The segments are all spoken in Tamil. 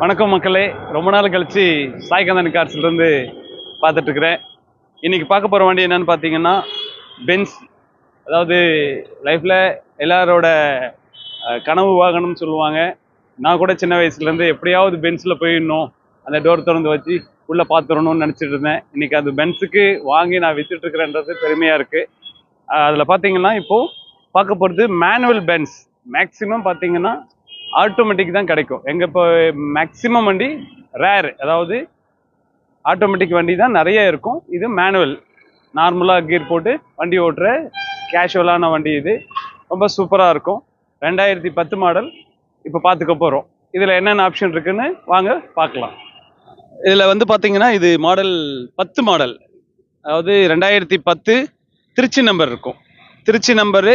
வணக்கம் மக்களே. ரொம்ப நாள் கழிச்சு சாய்கந்தன் கார்ஸ்லேருந்து பார்த்துட்டு இருக்கிறேன். இன்னைக்கு பார்க்க போகிற வண்டி என்னன்னு பார்த்தீங்கன்னா பென்ஸ் அதாவது லைஃப்பில் எல்லாரோட கனவு வாகனம்னு சொல்லுவாங்க. நான் கூட சின்ன வயசுலேருந்து எப்படியாவது பென்ஸில் போயிடணும். அந்த டோர் திறந்து வச்சு உள்ளே பார்த்துடணும்னு நினச்சிட்டு இருந்தேன். இன்னைக்கு அந்த பென்ஸுக்கு வாங்கி நான் வித்துட்டு இருக்கிறேன்றது பெருமையாக இருக்குது அதில் பார்த்தீங்கன்னா இப்போது பார்க்க போகிறது மேனுவல் பென்ஸ் மேக்ஸிமம் பார்த்தீங்கன்னா ஆட்டோமேட்டிக் தான் கிடைக்கும். எங்கள் இப்போ மேக்ஸிமம் வண்டி ரேர் அதாவது ஆட்டோமேட்டிக் வண்டி தான் நிறைய இருக்கும். இது மேனுவல் நார்மலாக கீர் போட்டு வண்டி ஓட்டுற கேஷுவலான வண்டி இது. ரொம்ப சூப்பராக இருக்கும். ரெண்டாயிரத்தி பத்து மாடல் இப்போ பார்த்துக்க போகிறோம் இதில் என்னென்ன ஆப்ஷன் இருக்குன்னு வாங்க பார்க்கலாம். இதில் வந்து பார்த்தீங்கன்னா இது மாடல் பத்து மாடல் அதாவது ரெண்டாயிரத்தி பத்து திருச்சி நம்பர் இருக்கும். திருச்சி நம்பரு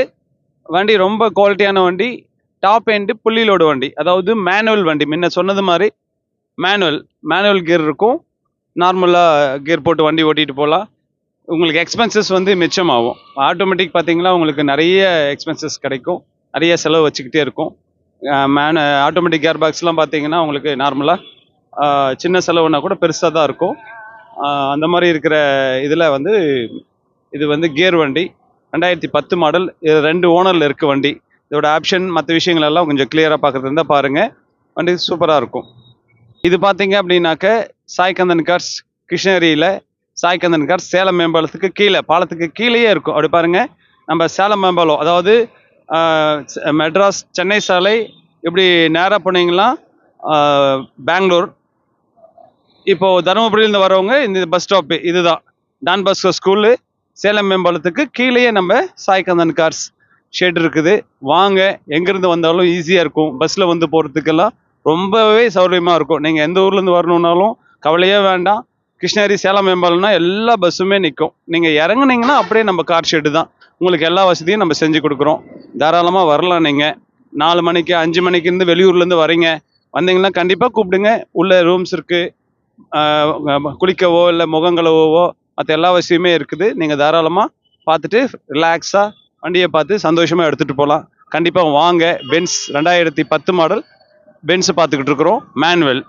வண்டி ரொம்ப குவாலிட்டியான வண்டி. டாப் எண்டு புள்ளி லோடு வண்டி. அதாவது மேனுவல் வண்டி. முன்ன சொன்னது மாதிரி மேனுவல் மேனுவல் கியர் இருக்கும். நார்மலாக கியர் போட்டு வண்டி ஓட்டிகிட்டு போகலாம். உங்களுக்கு எக்ஸ்பென்சஸ் வந்து மிச்சமாகும். ஆட்டோமேட்டிக் பார்த்தீங்கன்னா உங்களுக்கு நிறைய எக்ஸ்பென்சஸ் கிடைக்கும். நிறைய செலவு வச்சுக்கிட்டே இருக்கும். மேன ஆட்டோமேட்டிக் கேர் பாக்ஸ்லாம் பார்த்தீங்கன்னா உங்களுக்கு நார்மலாக சின்ன செலவுனா கூட பெருசாக தான் இருக்கும். அந்த மாதிரி இருக்கிற இதில் வந்து இது வந்து கியர் வண்டி. ரெண்டாயிரத்தி பத்து மாடல் இது ரெண்டு ஓனரில் இருக்குது வண்டி. இதோட ஆப்ஷன் மற்ற விஷயங்கள் எல்லாம் கொஞ்சம் கிளியராக பார்க்குறது இருந்தால் பாருங்கள் வண்டி சூப்பராக இருக்கும். இது பார்த்தீங்க அப்படின்னாக்க சாய்கந்தன் கார்ஸ் கிருஷ்ணகிரியில் சாய்கந்தன் கார்ஸ் சேலம் மேம்பாலத்துக்கு கீழே பாலத்துக்கு கீழேயே இருக்கும். அப்படி பாருங்கள் நம்ம சேலம் மேம்பாலம் அதாவது மெட்ராஸ் சென்னை சாலை இப்படி நேராக போனீங்கன்னா பெங்களூர். இப்போ தருமபுரியிலேருந்து வரவங்க இந்த பஸ் ஸ்டாப்பு இதுதான். டான் பாஸ்கோ ஸ்கூலு சேலம் மேம்பாலத்துக்கு கீழேயே நம்ம சாய்கந்தன் கார்ஸ் ஷெட் இருக்குது. வாங்க எங்கேருந்து வந்தாலும் ஈஸியாக இருக்கும். பஸ்ஸில் வந்து போகிறதுக்கெல்லாம் ரொம்பவே சௌகரியமாக இருக்கும். நீங்கள் எந்த ஊர்லேருந்து வரணுன்னாலும் கவலையே வேண்டாம். கிருஷ்ணகிரி சேலம் மேம்பாலம்னா எல்லா பஸ்ஸுமே நிற்கும் நீங்கள் இறங்குனீங்கன்னா அப்படியே நம்ம கார் ஷெட்டு தான். உங்களுக்கு எல்லா வசதியும் நம்ம செஞ்சு கொடுக்குறோம். தாராளமாக வரலாம் நீங்கள் நாலு மணிக்கு அஞ்சு மணிக்கு இருந்து வெளியூர்லேருந்து வரீங்க. வந்தீங்கன்னா கண்டிப்பாக கூப்பிடுங்க. உள்ளே ரூம்ஸ் இருக்குது குளிக்கவோ இல்லை முகங்களவோ மற்ற எல்லா வசதியுமே இருக்குது. நீங்கள் தாராளமாக பார்த்துட்டு ரிலாக்ஸாக வண்டியை பார்த்து சந்தோஷமாக எடுத்துகிட்டு போகலாம் கண்டிப்பாக வாங்க. பென்ஸ் ரெண்டாயிரத்தி பத்து மாடல் பென்ஸை பார்த்துக்கிட்டு இருக்கிறோம். மேனுவல்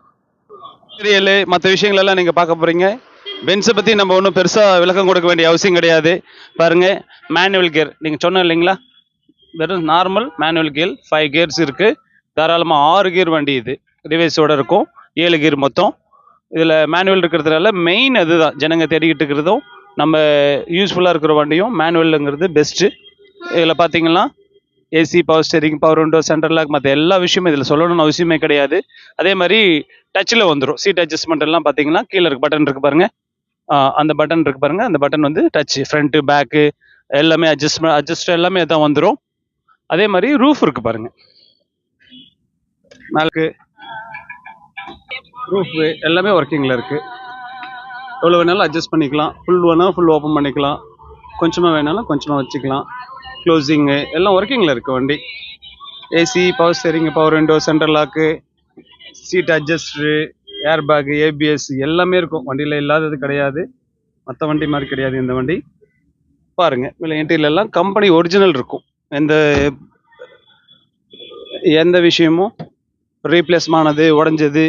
மெட்டீரியல் மற்ற விஷயங்களெல்லாம் நீங்கள் பார்க்க போகிறீங்க பென்ஸை பற்றி நம்ம ஒன்றும் பெருசாக விளக்கம் கொடுக்க வேண்டிய அவசியம் கிடையாது. பாருங்கள் மேனுவல் கியர் நீங்கள் சொன்ன இல்லைங்களா? வெறும் normal manual gear five gears இருக்குது தாராளமாக ஆறு கியர் வண்டி இது. ரிவேஸோட இருக்கும். ஏழு கியர் மொத்தம். இதில் மேனுவல் இருக்கிறதுனால மெயின் அதுதான். ஜனங்க தேடிக்கிட்டு இருக்கிறதும் நம்ம யூஸ்ஃபுல்லாக இருக்கிற வண்டியும் மேனுவலுங்கிறது பெஸ்ட்டு இதில் பார்த்தீங்கன்னா AC power steering power window centre lock மற்ற எல்லா விஷயமும் இதில் சொல்லணும்னு அவசியமே கிடையாது. அதே மாதிரி டச்சில் வந்துடும் சீட் அட்ஜஸ்ட்மெண்ட் எல்லாம் பார்த்தீங்கன்னா கீழே இருக்கு பட்டன் இருக்குது பாருங்கள் அந்த பட்டன் இருக்குது பாருங்கள் அந்த பட்டன் வந்து டச் ஃப்ரண்ட்டு பேக்கு எல்லாமே அட்ஜஸ்ட்மெண்ட் அட்ஜஸ்ட் எல்லாமே தான் வந்துடும் அதே மாதிரி ரூஃப் இருக்குது பாருங்கள் நாளுக்கு ரூஃப் எல்லாமே ஒர்க்கிங்கில் இருக்கு. எவ்வளோ வேணாலும் அட்ஜஸ்ட் பண்ணிக்கலாம். ஃபுல் வேணாலும் ஃபுல் ஓப்பன் பண்ணிக்கலாம். கொஞ்சமாக வேணாலும் கொஞ்சமாக வச்சுக்கலாம். க்ளோசிங்கு எல்லாம் ஒர்க்கிங்கில் இருக்கு வண்டி. AC power steering power window central lock seat adjuster airbag ABS எல்லாமே இருக்கும். வண்டியில் இல்லாதது கிடையாது. மற்ற வண்டி மாதிரி கிடையாது இந்த வண்டி. பாருங்க இதில் interior எல்லாம் கம்பெனி ஒரிஜினல் இருக்கும். எந்த எந்த விஷயமும் ரீப்ளேஸ்மானது உடஞ்சது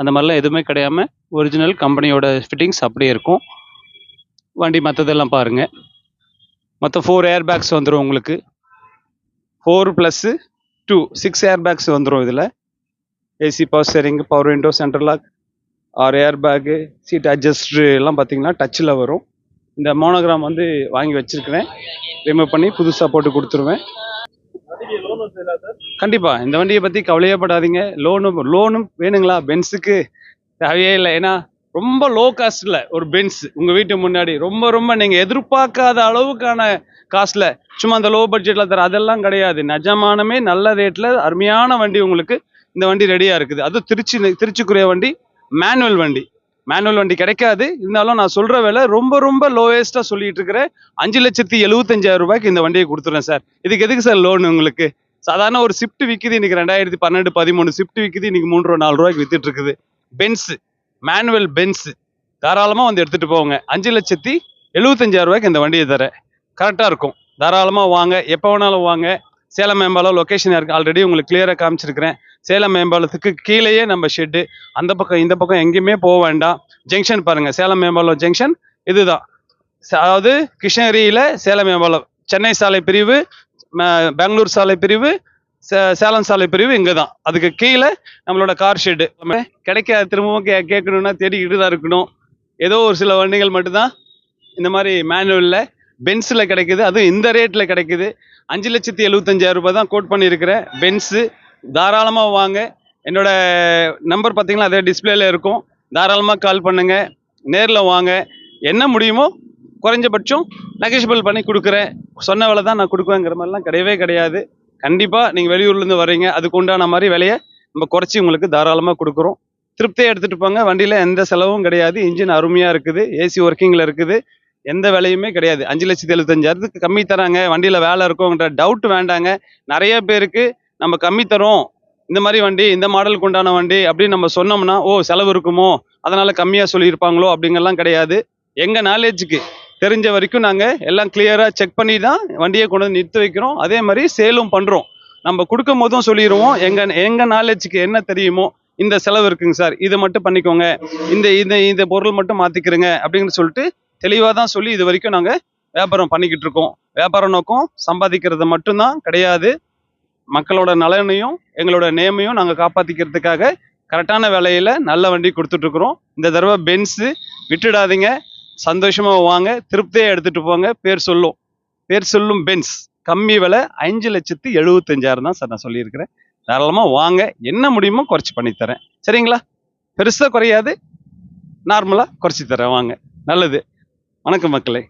அந்த மாதிரிலாம் எதுவுமே கிடையாமல் ஒரிஜினல் கம்பெனியோட ஃபிட்டிங்ஸ் அப்படியே இருக்கும். வண்டி மற்றதெல்லாம் பாருங்கள் மொத்தம் ஃபோர் ஏர் பேக்ஸ் வந்துடும் உங்களுக்கு. Four plus two six airbags வந்துடும் இதில். AC power steering power window central lock ஆறு ஏர் பேக்கு சீட் அட்ஜஸ்டர் எல்லாம் பார்த்தீங்கன்னா டச்சில் வரும். இந்த மோனோகிராம் வந்து வாங்கி வச்சுருக்கிறேன். ரிமூவ் பண்ணி புதுசாக போட்டு கொடுத்துருவேன். கண்டிப்பா. இந்த வண்டியை பத்தி கவலையே படாதீங்க. லோனும் லோனும் வேணுங்களா? பென்ஸுக்கு தேவையே இல்லை. ஏன்னா ரொம்ப லோ காஸ்ட்ல ஒரு பென்ஸ் உங்க வீட்டு முன்னாடி. ரொம்ப ரொம்ப நீங்க எதிர்பார்க்காத அளவுக்கான காஸ்ட்ல சும்மா அந்த லோ பட்ஜெட்ல தர அதெல்லாம் கிடையாது. நிஜமானமே நல்ல ரேட்ல அருமையான வண்டி உங்களுக்கு இந்த வண்டி ரெடியா இருக்குது. அது திருச்சி திருச்சிக்குரிய வண்டி மேனுவல் வண்டி. மேனுவல் வண்டி கிடைக்காது. இருந்தாலும் நான் சொல்ற வேலை ரொம்ப ரொம்ப லோயஸ்டா சொல்லிட்டு இருக்கிறேன் அஞ்சு லட்சத்தி எழுபத்தஞ்சாயிரம் ரூபாய்க்கு இந்த வண்டியை கொடுத்துறேன் சார் இதுக்கு எதுக்கு சார் லோன் உங்களுக்கு? சாதாரண ஒரு ஸ்விஃப்ட் விற்குது இன்னைக்கு ரெண்டாயிரத்தி பன்னெண்டு பதிமூணு ஸ்விஃப்ட் விற்குது இன்னைக்கு மூன்று ரூபா நாலு ரூபாய்க்கு வித்துட்டு இருக்குது. பென்ஸ் மேனுவல் பென்ஸ் தாராளமாக வந்து எடுத்துகிட்டு போங்க. அஞ்சு லட்சத்தி எழுபத்தஞ்சாயிரம் ரூபாய்க்கு இந்த வண்டியை தரேன் கரெக்டாக இருக்கும். தாராளமாக வாங்க. எப்போ வேணாலும் வாங்க. சேலம் மேம்பாலம் லொக்கேஷன் இருக்குது ஆல்ரெடி உங்களுக்கு கிளியராக காமிச்சிருக்கிறேன். சேலம் மேம்பாலத்துக்கு கீழேயே நம்ம ஷெட்டு அந்த பக்கம் இந்த பக்கம் எங்கேயுமே போக வேண்டாம். ஜங்ஷன் பாருங்கள் சேலம் மேம்பாலம் ஜங்ஷன் இதுதான். அதாவது கிருஷ்ணகிரியில் சேலம் மேம்பாலம். சென்னை சாலை பிரிவு பெங்களூர் சாலை பிரிவு சே- சேலம் சாலை பிரிவு இங்கே தான் அதுக்கு கீழே நம்மளோட கார் ஷெட்டு கிடைக்காது திரும்பவும் கே கேட்கணும்னா தேடிக்கிட்டு தான் இருக்கணும். ஏதோ ஒரு சில வண்டிகள் மட்டும்தான் இந்த மாதிரி மேனுவலில் பென்ஸில் கிடைக்குது. அதுவும் இந்த ரேட்டில் கிடைக்குது. அஞ்சு லட்சத்தி எழுபத்தஞ்சாயிரம் ரூபாய் தான் கோட் பண்ணியிருக்கிறேன் பென்ஸு தாராளமாக வாங்க. என்னோட நம்பர் பார்த்தீங்கன்னா அதே டிஸ்பிளேல இருக்கும். தாராளமாக கால் பண்ணுங்கள் நேரில் வாங்க. என்ன முடியுமோ குறைஞ்சபட்சம் நெகஷியபிள் பண்ணி கொடுக்குறேன். சொன்ன விலை தான் நான் கொடுக்குவேங்கிற மாதிரிலாம் கிடையவே கிடையாது. கண்டிப்பாக நீங்கள் வெளியூர்லேருந்து வரீங்க அதுக்கு உண்டான மாதிரி விலையை நம்ம குறைச்சி உங்களுக்கு தாராளமாக கொடுக்குறோம். திருப்தியாக எடுத்துகிட்டு போங்க. வண்டியில் எந்த செலவும் கிடையாது. இன்ஜின் அருமையாக இருக்குது. ஏசி ஒர்க்கிங்கில் இருக்குது. எந்த விலையுமே கிடையாது. அஞ்சு லட்சத்தி எழுபத்தஞ்சாயிரத்துக்கு கம்மி தராங்க. வண்டியில் வேலை இருக்கும்ன்ற டவுட் வேண்டாங்க. நிறைய பேருக்கு நம்ம கம்மி தரோம். இந்த மாதிரி வண்டி இந்த மாடலுக்கு உண்டான வண்டி அப்படின்னு நம்ம சொன்னோம்னா ஓ செலவு இருக்குமோ? அதனால் கம்மியாக சொல்லியிருப்பாங்களோ அப்படிங்கெல்லாம் கிடையாது. எங்கள் நாலேஜுக்கு தெரிஞ்ச வரைக்கும் நாங்கள் எல்லாம் கிளியராக செக் பண்ணி தான் வண்டியை கொண்டு வந்து நிறுத்தி வைக்கிறோம். அதே மாதிரி சேலும் பண்ணுறோம் நம்ம கொடுக்கும் போதும் சொல்லிடுவோம் எங்கள் எங்கள் நாலேஜுக்கு என்ன தெரியுமோ இந்த செலவு இருக்குங்க சார். இதை மட்டும் பண்ணிக்கோங்க. இந்த இந்த இந்த பொருள் மட்டும் மாற்றிக்கிறங்க அப்படின்னு சொல்லிட்டு தெளிவாக தான் சொல்லி இது வரைக்கும் நாங்கள் வியாபாரம் பண்ணிக்கிட்டு இருக்கோம். வியாபார நோக்கம் சம்பாதிக்கிறது மட்டும்தான் கிடையாது. மக்களோட நலனையும் எங்களோட நேமையும் நாங்கள் காப்பாற்றிக்கிறதுக்காக கரெக்டான விலையில் நல்ல வண்டி கொடுத்துட்ருக்குறோம் இந்த தடவை பென்ஸு விட்டுடாதீங்க. சந்தோஷமாக வாங்க திருப்தியாக எடுத்துகிட்டு போங்க. பேர் சொல்லும். பேர் சொல்லும் பென்ஸ். கம்மி விலை அஞ்சு லட்சத்து எழுபத்தஞ்சாயிரம் தான் சார் நான் சொல்லியிருக்கிறேன். தாராளமாக வாங்க. என்ன முடியுமோ குறைச்சி பண்ணித்தரேன் சரிங்களா? பெருசாக குறையாது. நார்மலாக குறைச்சி தரேன். வாங்க. நல்லது. வணக்கம் மக்களே.